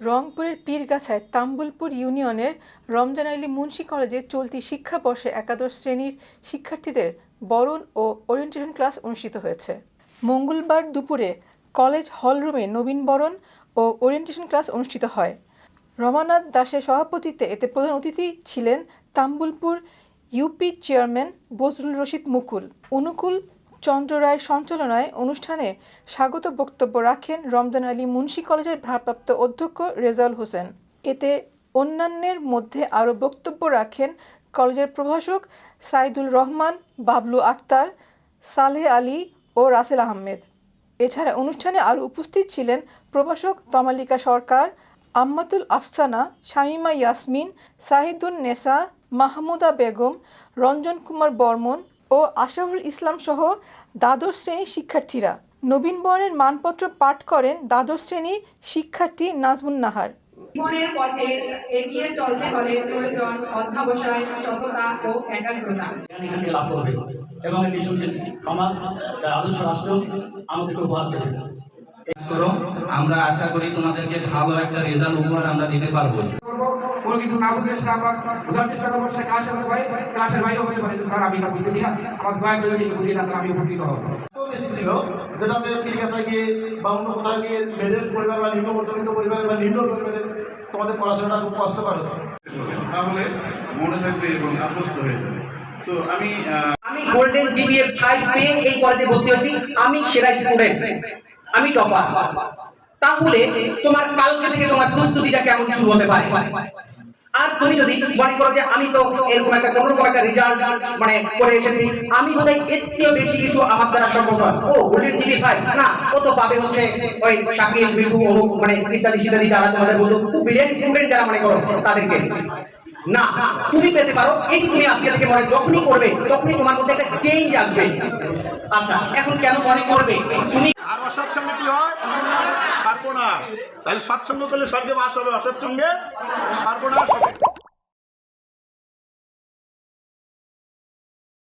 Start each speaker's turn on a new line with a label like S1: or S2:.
S1: রংপুরের পীরগাছায় তাম্বুলপুর ইউনিয়নের রমজান আলী মুন্সি কলেজে চলতি শিক্ষাবর্ষে একাদশ শ্রেণির শিক্ষার্থীদের বরণ ও ওরিয়েন্টেশন ক্লাস অনুষ্ঠিত হয়েছে। মঙ্গলবার দুপুরে কলেজ হলরুমে নবীনবরণ ও ওরিয়েন্টেশন ক্লাস অনুষ্ঠিত হয়। রমানাথ দাসের সভাপতিত্বে এতে প্রধান অতিথি ছিলেন তাম্বুলপুর ইউপি চেয়ারম্যান বজরুল রশিদ মুকুল। অনুকূল চন্দ্র রায়ের সঞ্চালনায় অনুষ্ঠানে স্বাগত বক্তব্য রাখেন রমজান আলী মুন্সি কলেজের ভারপ্রাপ্ত অধ্যক্ষ রেজাল হোসেন। এতে অন্যান্যের মধ্যে আরও বক্তব্য রাখেন কলেজের প্রভাষক সাইদুল রহমান, বাবলু আক্তার, সালেহ আলী ও রাসেল আহমেদ। এছাড়া অনুষ্ঠানে আরও উপস্থিত ছিলেন প্রভাষক তমালিকা সরকার আম্মাতুল আফসানা, শামিমা ইয়াসমিন, সাহিদুন নেসা, মাহমুদা বেগম, রঞ্জন কুমার বর্মন ও আশরাফুল ইসলাম সহ দ্বাদশ শ্রেণির শিক্ষার্থীরা। নবীন বরণের মানপত্র পাঠ করেন দ্বাদশ শ্রেণির শিক্ষার্থী নাজমুন নাহার।
S2: জীবনের পথে এগিয়ে চলতে হলে প্রয়োজন অধ্যাবসায় সততা ও একাগ্রতা।
S3: লাভ করবে। এবং একটি সুশীল সমাজ যা আদর্শ রাষ্ট্র আমাদেরকে উপহার দেবে।
S4: আমরা আশা করি তোমাদেরকে ভালো একটা রেজাল্ট উপহার আমরা দিতে পারব।
S5: কোনো কিছু না বুঝলে সেটা আমরা বোঝার চেষ্টা করব সেটা ক্লাসে হতে পারে ক্লাসের বাইরেও হতে পারে স্যার আমি এটা বুঝতেছি না। আমার কয়েকজন যদি বুঝিয়ে না তাহলে আমি উপকৃত হব।
S6: এত বেশি ছিল যেটাতে পীরগাছায় গিয়ে বা অন্য কোথাও গিয়ে মেডেল পরিবার বা নিম্ন মধ্যবিত্ত পরিবারের বা নিম্ন পরিবারের তোমাদের পড়াশোনাটা খুব কষ্টকর হতো
S7: তাহলে মনে থাকবে এবং আত্মস্থ হয়ে যাবে। তো আমি
S8: আমি গোল্ডেন জিপিএ ফাইভ পেয়ে এই কলেজে ভর্তি হচ্ছি। আমি সেরা স্টুডেন্ট আমি টপার তাহলে তোমার কালকে থেকে তোমার প্রস্তুতিটা কেমন শুরু হতে পারে? আর তুমি যদি মনে করো যে আমি তো এরকম একটা কোনো রকম একটা রেজাল্ট মানে করে এসেছি, আমি বোধহয় এর চেয়েও বেশি কিছু আমার দ্বারা সম্ভব নয়। ও গোল্ডেন জিপি ফাইভ না, ও তো পাবে হচ্ছে ওই শাকিল বিভু অনুপ মানে ইত্যাদি ইত্যাদি যারা তোমাদের বলতো খুব ব্রিলিয়ান্ট স্টুডেন্ট যারা মনে করো তাদেরকে। না, তুমি পেতে পারো, এটি তুমি আজকে থেকে মনে যখনই করবে, তখনই তোমার মধ্যে একটা চেঞ্জ আসবে। আচ্ছা এখন কেন মনে করবে? তুমি
S9: অসৎসঙ্গে কি হয়? সর্বনাশ তাহলে সৎসঙ্গ করলে স্বর্গে বাস হবে অসৎসঙ্গে সর্বনাশ